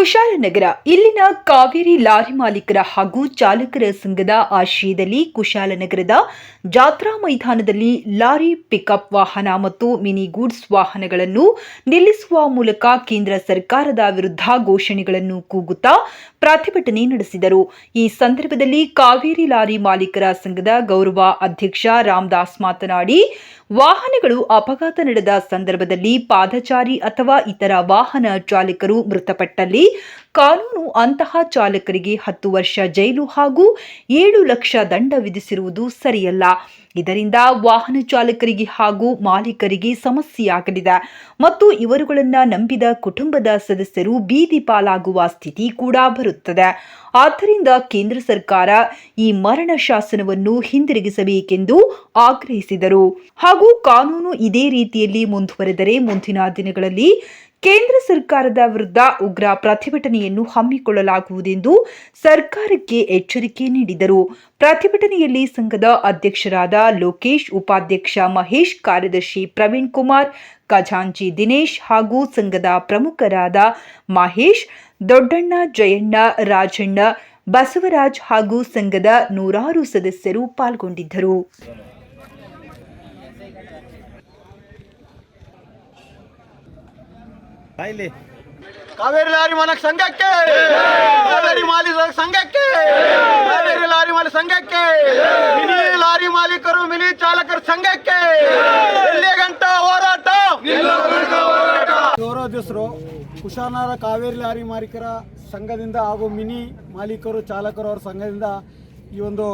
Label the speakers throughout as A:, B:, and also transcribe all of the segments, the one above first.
A: ಕುಶಾಲನಗರ, ಇಲ್ಲಿನ ಕಾವೇರಿ ಲಾರಿ ಮಾಲೀಕರ ಹಾಗೂ ಚಾಲಕರ ಸಂಘದ ಆಶ್ರಯದಲ್ಲಿ ಕುಶಾಲನಗರದ ಜಾತ್ರಾ ಮೈದಾನದಲ್ಲಿ ಲಾರಿ ಪಿಕಪ್ ವಾಹನ ಮತ್ತು ಮಿನಿ ಗೂಡ್ಸ್ ವಾಹನಗಳನ್ನು ನಿಲ್ಲಿಸುವ ಮೂಲಕ ಕೇಂದ್ರ ಸರ್ಕಾರದ ವಿರುದ್ಧ ಘೋಷಣೆಗಳನ್ನು ಕೂಗುತ್ತಾ ಪ್ರತಿಭಟನೆ ನಡೆಸಿದರು. ಈ ಸಂದರ್ಭದಲ್ಲಿ ಕಾವೇರಿ ಲಾರಿ ಮಾಲೀಕರ ಸಂಘದ ಗೌರವ ಅಧ್ಯಕ್ಷ ರಾಮದಾಸ್ ಮಾತನಾಡಿ, ವಾಹನಗಳು ಅಪಘಾತ ನಡೆದ ಸಂದರ್ಭದಲ್ಲಿ ಪಾದಚಾರಿ ಅಥವಾ ಇತರ ವಾಹನ ಚಾಲಕರು ಮೃತಪಟ್ಟಲ್ಲಿ ಕಾನೂನು ಅಂತಹ ಚಾಲಕರಿಗೆ ಹತ್ತು ವರ್ಷ ಜೈಲು ಹಾಗೂ ಏಳು ಲಕ್ಷ ದಂಡ ವಿಧಿಸಿರುವುದು ಸರಿಯಲ್ಲ. ಇದರಿಂದ ವಾಹನ ಚಾಲಕರಿಗೆ ಹಾಗೂ ಮಾಲೀಕರಿಗೆ ಸಮಸ್ಯೆಯಾಗಲಿದೆ. ಮತ್ತು ಇವರುಗಳನ್ನ ನಂಬಿದ ಕುಟುಂಬದ ಸದಸ್ಯರು ಬೀದಿ ಪಾಲಾಗುವ ಸ್ಥಿತಿ ಕೂಡ ಬರುತ್ತದೆ. ಆದ್ದರಿಂದ ಕೇಂದ್ರ ಸರ್ಕಾರ ಈ ಮರಣ ಶಾಸನವನ್ನು ಹಿಂದಿರುಗಿಸಬೇಕೆಂದು ಆಗ್ರಹಿಸಿದರು. ಹಾಗೂ ಕಾನೂನು ಇದೇ ರೀತಿಯಲ್ಲಿ ಮುಂದುವರೆದರೆ ಮುಂದಿನ ದಿನಗಳಲ್ಲಿ ಕೇಂದ್ರ ಸರ್ಕಾರದ ವಿರುದ್ಧ ಉಗ್ರ ಪ್ರತಿಭಟನೆಯನ್ನು ಹಮ್ಮಿಕೊಳ್ಳಲಾಗುವುದೆಂದು ಸರ್ಕಾರಕ್ಕೆ ಎಚ್ಚರಿಕೆ ನೀಡಿದರು. ಪ್ರತಿಭಟನೆಯಲ್ಲಿ ಸಂಘದ ಅಧ್ಯಕ್ಷರಾದ ಲೋಕೇಶ್, ಉಪಾಧ್ಯಕ್ಷ ಮಹೇಶ್, ಕಾರ್ಯದರ್ಶಿ ಪ್ರವೀಣ್ ಕುಮಾರ್, ಖಜಾಂಚಿ ದಿನೇಶ್ ಹಾಗೂ ಸಂಘದ ಪ್ರಮುಖರಾದ ಮಹೇಶ್, ದೊಡ್ಡಣ್ಣ, ಜಯಣ್ಣ, ರಾಜಣ್ಣ, ಬಸವರಾಜ್ ಹಾಗೂ ಸಂಘದ ನೂರಾರು ಸದಸ್ಯರು ಪಾಲ್ಗೊಂಡಿದ್ದರು.
B: ಇಲ್ಲಿ
C: ಕಾವೇರಿ ಲಾರಿ ಮಾಲಕ ಸಂಘಕ್ಕೆ. ಕಾವೇರಿ ಮಾಲಿ ಸಂಘಕ್ಕೆ. ಕಾವೇರಿ ಲಾರಿ ಮಾಲಿ ಸಂಘಕ್ಕೆ. ಮಿನಿ ಲಾರಿ ಮಾಲೀಕರು, ಮಿನಿ ಚಾಲಕರ ಸಂಘಕ್ಕೆ. ಗಂಟ ಹೋರಾಟ. ಗೌರವಾಧ್ಯಕ್ಷರು ಕುಶಾನಗರ ಕಾವೇರಿ ಲಾರಿ ಮಾಲೀಕರ ಸಂಘದಿಂದ ಹಾಗೂ ಮಿನಿ ಮಾಲೀಕರು, ಚಾಲಕರು ಅವರ ಸಂಘದಿಂದ ಈ ಒಂದು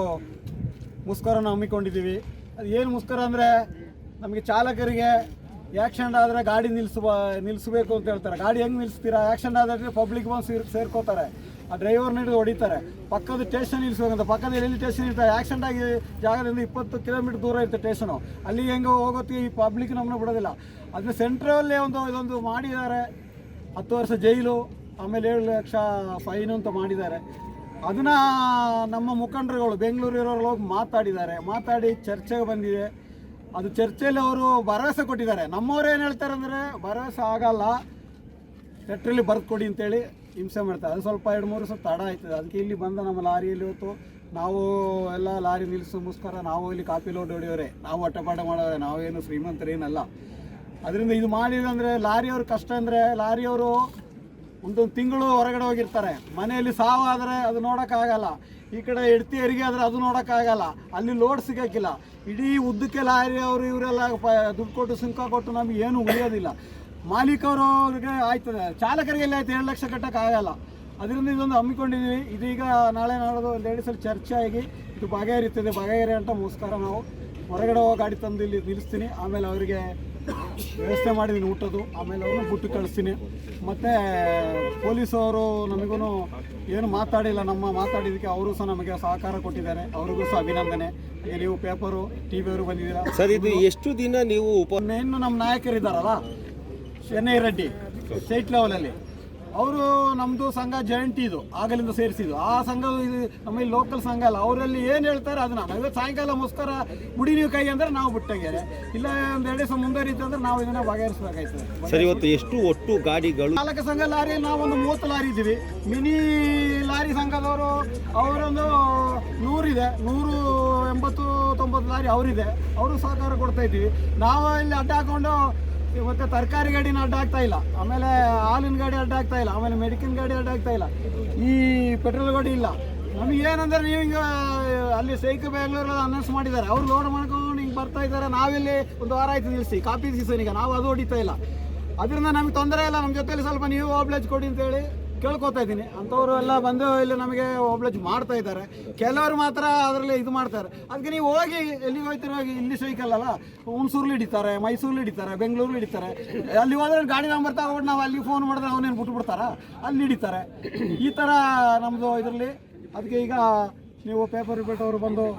C: ಮುಸ್ಕರನ ಹಮ್ಮಿಕೊಂಡಿದ್ದೀವಿ. ಅದು ಏನು ಮುಸ್ಕರ ಅಂದರೆ, ನಮಗೆ ಚಾಲಕರಿಗೆ ಆ್ಯಕ್ಷನ್ ಆದರೆ ಗಾಡಿ ನಿಲ್ಲಿಸುವ ನಿಲ್ಲಿಸಬೇಕು ಅಂತ ಹೇಳ್ತಾರೆ. ಗಾಡಿ ಹೆಂಗೆ ನಿಲ್ಲಿಸ್ತೀರಾ ಆ್ಯಕ್ಷನ್ ಆದರೆ ಪಬ್ಲಿಕ್ ಬಂದು ಸೇರ್, ಸೇರ್ಕೋತಾರೆ. ಆ ಡ್ರೈವರ್ ಹಿಡಿದು ಹೊಡಿತಾರೆ. ಪಕ್ಕದ ಸ್ಟೇಷನ್ ನಿಲ್ಲಿಸ್ಬೇಕಂತ ಪಕ್ಕದ ಎಲ್ಲಿ ಸ್ಟೇಷನ್ ಇರ್ತಾರೆ ಆಕ್ಸಿಡೆಂಟ್ ಆಗಿ ಜಾಗದಿಂದ ಇಪ್ಪತ್ತು ಕಿಲೋಮೀಟರ್ ದೂರ ಇರುತ್ತೆ ಸ್ಟೇಷನು ಅಲ್ಲಿ ಹೆಂಗೆ ಹೋಗೋತಿ ಈ ಪಬ್ಲಿಕ್ ನಮ್ಮನ್ನ ಬಿಡೋದಿಲ್ಲ. ಅದನ್ನ ಸೆಂಟ್ರಲ್ಲೇ ಒಂದು, ಇದೊಂದು ಮಾಡಿದ್ದಾರೆ. ಹತ್ತು ವರ್ಷ ಜೈಲು, ಆಮೇಲೆ ಏಳು ಲಕ್ಷ ಫೈನು ಅಂತ ಮಾಡಿದ್ದಾರೆ. ಅದನ್ನ ನಮ್ಮ ಮುಖಂಡರುಗಳು ಬೆಂಗಳೂರು ಇರೋರು ಹೋಗಿ ಮಾತಾಡಿದ್ದಾರೆ. ಮಾತಾಡಿ ಚರ್ಚೆಗೆ ಬಂದಿದೆ. ಅದು ಚರ್ಚೆಯಲ್ಲಿ ಅವರು ಭರವಸೆ ಕೊಟ್ಟಿದ್ದಾರೆ. ನಮ್ಮವ್ರು ಏನು ಹೇಳ್ತಾರೆ ಅಂದರೆ, ಭರವಸೆ ಆಗಲ್ಲ ಲೆಟ್ರಲ್ಲಿ ಕೊಡಿ ಅಂತೇಳಿ ಹಿಂಸೆ ಮಾಡ್ತಾರೆ. ಅದು ಸ್ವಲ್ಪ ಎರಡು ಮೂರು ಸ್ವಲ್ಪ ತಡ ಆಯ್ತದೆ. ಅದಕ್ಕೆ ಇಲ್ಲಿ ಬಂದ ನಮ್ಮ ಲಾರಿಯಲ್ಲಿ ಹೊತ್ತು ನಾವು ಎಲ್ಲ ಲಾರಿ ನಿಲ್ಲಿಸೋ ಮುಸ್ಕರ, ನಾವು ಇಲ್ಲಿ ಕಾಪಿ ಲೋಡ್ ಹೊಡಿಯೋರೆ, ನಾವು ಹೊಟ್ಟೆಪಾಠ ಮಾಡೋರೆ, ನಾವೇನು ಶ್ರೀಮಂತರೇನಲ್ಲ. ಅದರಿಂದ ಇದು ಮಾಡಿದಂದರೆ ಲಾರಿಯವ್ರ ಕಷ್ಟ ಅಂದರೆ ಲಾರಿಯವರು ಒಂದೊಂದು ತಿಂಗಳು ಹೊರಗಡೆ ಹೋಗಿರ್ತಾರೆ. ಮನೆಯಲ್ಲಿ ಸಾವಾದರೆ ಅದು ನೋಡೋಕ್ಕಾಗಲ್ಲ. ಈ ಕಡೆ ಹೆಡ್ತಿ ಹೆರಿಗೆ ಆದರೆ ಅದು ನೋಡೋಕ್ಕಾಗಲ್ಲ. ಅಲ್ಲಿ ಲೋಡ್ ಸಿಗೋಕ್ಕಿಲ್ಲ ಇಡೀ ಉದ್ದಕ್ಕೆ ಲಾರಿ ಅವರು ಇವರೆಲ್ಲ ದುಡ್ಡು ಕೊಟ್ಟು ಸುಂಕ ಕೊಟ್ಟು ನಮಗೆ ಏನು ಉಳಿಯೋದಿಲ್ಲ. ಮಾಲೀಕರವ್ರಿಗೆ ಆಯ್ತದೆ ಚಾಲಕರಿಗೆ ಎಲ್ಲ ಆಯ್ತು ಎರಡು ಲಕ್ಷ ಕಟ್ಟೋಕ್ಕಾಗಲ್ಲ ಅದರಿಂದ ಇದೊಂದು ಹಮ್ಮಿಕೊಂಡಿದ್ದೀವಿ ಇದೀಗ ನಾಳೆ ನಾಡೋದು ಲೇಡೀಸಲ್ಲಿ ಚರ್ಚೆ ಆಗಿ ಇದು ಬಗೆಹರಿತದೆ ಬಗೆಹರಿ ಅಂತ ಮುಸ್ಕರ ನಾವು. ಹೊರಗಡೆ ಹೋಗೋ ಗಾಡಿ ತಂದು ಇಲ್ಲಿ ನಿಲ್ಲಿಸ್ತೀನಿ. ಆಮೇಲೆ ಅವರಿಗೆ ವ್ಯವಸ್ಥೆ ಮಾಡಿದ್ದೀನಿ ಊಟದ್ದು. ಆಮೇಲೆ ಅವ್ರನ್ನ ಬಿಟ್ಟು ಕಳಿಸ್ತೀನಿ. ಮತ್ತು ಪೊಲೀಸವರು ನಮಗೂ ಏನು ಮಾತಾಡಿಲ್ಲ. ನಮ್ಮ ಮಾತಾಡಿದ್ದಕ್ಕೆ ಅವರು ಸಹ ನಮಗೆ ಸಹಕಾರ ಕೊಟ್ಟಿದ್ದಾರೆ. ಅವ್ರಿಗೂ ಸಹ ಅಭಿನಂದನೆ. ಈಗ ನೀವು ಪೇಪರು ಟಿ ವಿಯವರು ಬಂದಿದ್ದೀರಾ?
B: ಸರ್ ಇದು ಎಷ್ಟು ದಿನ ನೀವು
C: ಇನ್ನು ನಮ್ಮ ನಾಯಕರಿದ್ದಾರಲ್ಲ ಚೆನ್ನೈ ರೆಡ್ಡಿ ಸ್ಟೇಟ್ ಲೆವೆಲಲ್ಲಿ ಅವರು ನಮ್ಮದು ಸಂಘ ಜಾಯಿಂಟ್ ಇದು ಆಗಲಿಂದ ಸೇರಿಸಿದ್ದು. ಆ ಸಂಘ ಇದು ನಮ್ಮ ಇಲ್ಲಿ ಲೋಕಲ್ ಸಂಘ ಅಲ್ಲ. ಅವರಲ್ಲಿ ಏನು ಹೇಳ್ತಾರೆ ಅದನ್ನ. ನಾವು ಸಾಯಂಕಾಲ ಮುಸ್ಕರ ಬುಡಿ ನೀವು ಕೈ ಅಂದ್ರೆ ನಾವು ಬಿಟ್ಟಂಗೆ ಇಲ್ಲ ಒಂದು ಎರಡು ದಿವಸ ಮುಂದುವರಿತು ಅಂದ್ರೆ ನಾವು ಇದನ್ನ ಬಗೆಹರಿಸಬೇಕಾಯ್ತದೆ.
B: ಸರ್ ಇವತ್ತು ಎಷ್ಟು ಒಟ್ಟು ಗಾಡಿಗಳು?
C: ಚಾಲಕ ಸಂಘ ಲಾರಿ ನಾವು ಒಂದು ಮೂವತ್ತು ಲಾರಿ ಇದ್ದೀವಿ. ಮಿನಿ ಲಾರಿ ಸಂಘದವರು ಅವರೊಂದು ನೂರಿದೆ. ನೂರು ಎಂಬತ್ತು ತೊಂಬತ್ತು ಲಾರಿ ಅವರಿದೆ. ಅವರು ಸಹಕಾರ ಕೊಡ್ತಾ ಇದ್ದೀವಿ. ನಾವು ಇಲ್ಲಿ ಅಡ್ಡ ಹಾಕೊಂಡು ಮತ್ತೆ ತರಕಾರಿ ಗಾಡಿನ ಅಡ್ಡಾಗ್ತಾ ಇಲ್ಲ. ಆಮೇಲೆ ಹಾಲಿನ ಗಾಡಿ ಅಡ್ಡಾಗ್ತಾ ಇಲ್ಲ. ಆಮೇಲೆ ಮೆಡಿಕಿನ್ ಗಾಡಿ ಅಡ್ಡಾಗ್ತಾ ಇಲ್ಲ. ಈ ಪೆಟ್ರೋಲ್ ಗಾಡಿ ಇಲ್ಲ. ನಮಗೆ ಏನಂದ್ರೆ ನೀವು ಹಿಂಗೆ, ಅಲ್ಲಿ ಸೈಕ್ ಬೆಂಗಳೂರಲ್ಲಿ ಅನೌನ್ಸ್ ಮಾಡಿದ್ದಾರೆ. ಅವ್ರು ಲೋಡ್ ಮಾಡ್ಕೊಂಡು ಹಿಂಗೆ ಬರ್ತಾ ಇದ್ದಾರೆ. ನಾವಿಲ್ಲಿ ಒಂದು ವಾರ ಆಯ್ತು ನಿಲ್ಲಿಸಿ ಕಾಪಿ ಈಗ. ನಾವು ಅದು ಹೊಡಿತಾ ಇಲ್ಲ. ಅದರಿಂದ ನಮಗೆ ತೊಂದರೆ ಇಲ್ಲ. ನಮ್ಮ ಜೊತೆಯಲ್ಲಿ ಸ್ವಲ್ಪ ನೀವು ಓಬ್ಲೇಜ್ ಕೊಡಿ ಅಂತೇಳಿ. ಕೇಳ್ಕೊತಾ ಇದ್ದೀನಿ. ಅಂಥವ್ರು ಎಲ್ಲ ಬಂದು ಇಲ್ಲಿ, ನಮಗೆ ಒಬ್ಲಜ್ ಮಾಡ್ತಾ ಇದ್ದಾರೆ. ಕೆಲವರು ಮಾತ್ರ ಅದರಲ್ಲಿ ಇದು ಮಾಡ್ತಾರೆ. ಅದಕ್ಕೆ ನೀವು ಹೋಗಿ ಎಲ್ಲಿಗೆ ಹೋಗ್ತೀರ ಹೋಗಿ, ಇಲ್ಲಿ ಸೈಕಲ್ಲಲ್ಲ ಹುಣಸೂರ್ಲಿ ಹಿಡಿತಾರೆ ಮೈಸೂರಲ್ಲಿ ಹಿಡಿತಾರೆ ಬೆಂಗಳೂರಲ್ಲಿ ಹಿಡಿತಾರೆ. ಅಲ್ಲಿ ಹೋದ್ರೆ ಗಾಡಿ ನಂಬರ್ ತಗೊಂಡು ನಾವು ಅಲ್ಲಿ ಫೋನ್ ಮಾಡಿದ್ರೆ ಅವನೇನು ಬಿಟ್ಬಿಡ್ತಾರ? ಅಲ್ಲಿ ಹಿಡಿತಾರೆ. ಈ ಥರ ನಮ್ಮದು ಇದರಲ್ಲಿ. ಅದಕ್ಕೆ ಈಗ ನೀವು ಪೇಪರ್ ಬಿಟ್ಟವರು ಬಂದು